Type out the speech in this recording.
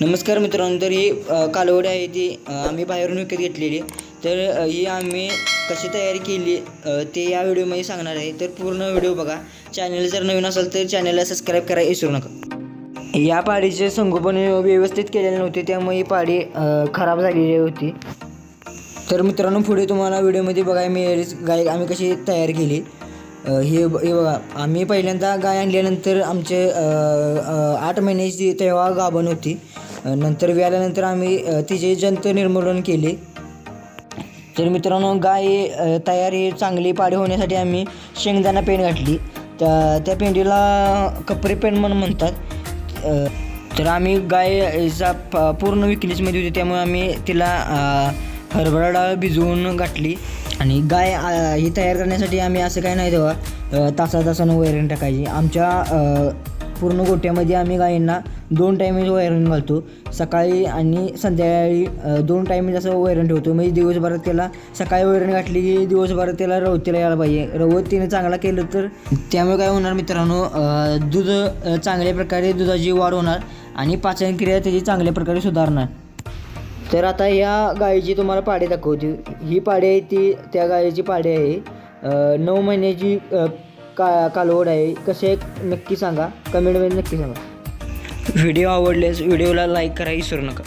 नमस्कार मित्रांनो तर ही कालवडी आहे ती आम्ही बाहेरून विकत घेतलेली. तर ही आम्ही कशी तयारी केली ते या व्हिडिओमध्ये सांगणार आहे. तर पूर्ण व्हिडिओ बघा. चॅनल जर नवीन असेल तर चॅनलला सबस्क्राईब करायला विसरू नका. या पाडीचे संगोपन व्यवस्थित केलेले नव्हते त्यामुळे ही पाडी खराब झालेली होती. तर मित्रांनो पुढे तुम्हाला व्हिडिओमध्ये बघायला मिळेल गाय आम्ही कशी तयार केली. हे हे बघा. आम्ही पहिल्यांदा गाय आणल्यानंतर आमचे आठ महिन्याची तेव्हा गाभण होती नंतर व्याल्यानंतर आम्ही तिचे जंत निर्मूलन केले. तर मित्रांनो गाय तयारी चांगली पाडी होण्यासाठी आम्ही शेंगदाणा पेंड घातली. त्या त्या पेंडीला कपरे पेंड म्हणून म्हणतात. तर आम्ही गायचा प- पूर्ण विकनेसमध्ये होती त्यामुळे आम्ही तिला हरभरा डाळ भिजवून घातली. आणि गाय ही तयार करण्यासाठी आम्ही असं काही नाही तेव्हा तासा तासानं वैरण टाकायची. आमच्या पूर्ण गोट्यामध्ये आम्ही गायींना दोन टाईमेज वैरण घालतो. सकाळी आणि संध्याकाळी दोन टाईमेज असं वैरण ठेवतो. म्हणजे दिवसभरात त्याला सकाळी वैरण घातली की दिवसभरात त्याला रवतीला यायला पाहिजे. रवत तिने चांगला केलं तर त्यामुळे काय होणार मित्रांनो दूध चांगल्या प्रकारे दुधाची वाढ होणार आणि पाचनक्रिया त्याची चांगल्या प्रकारे सुधारणार. तर आता या गायीची तुम्हाला पाडे दाखवते. ही पाडे आहे ती त्या गायीची पाडे आहे. नऊ महिन्याची का कालवड आहे कसे आहे नक्की सांगा. कमेंटमध्ये नक्की सांगा. व्हिडिओ आवडल्यास व्हिडिओला लाईक करा विसरू नका.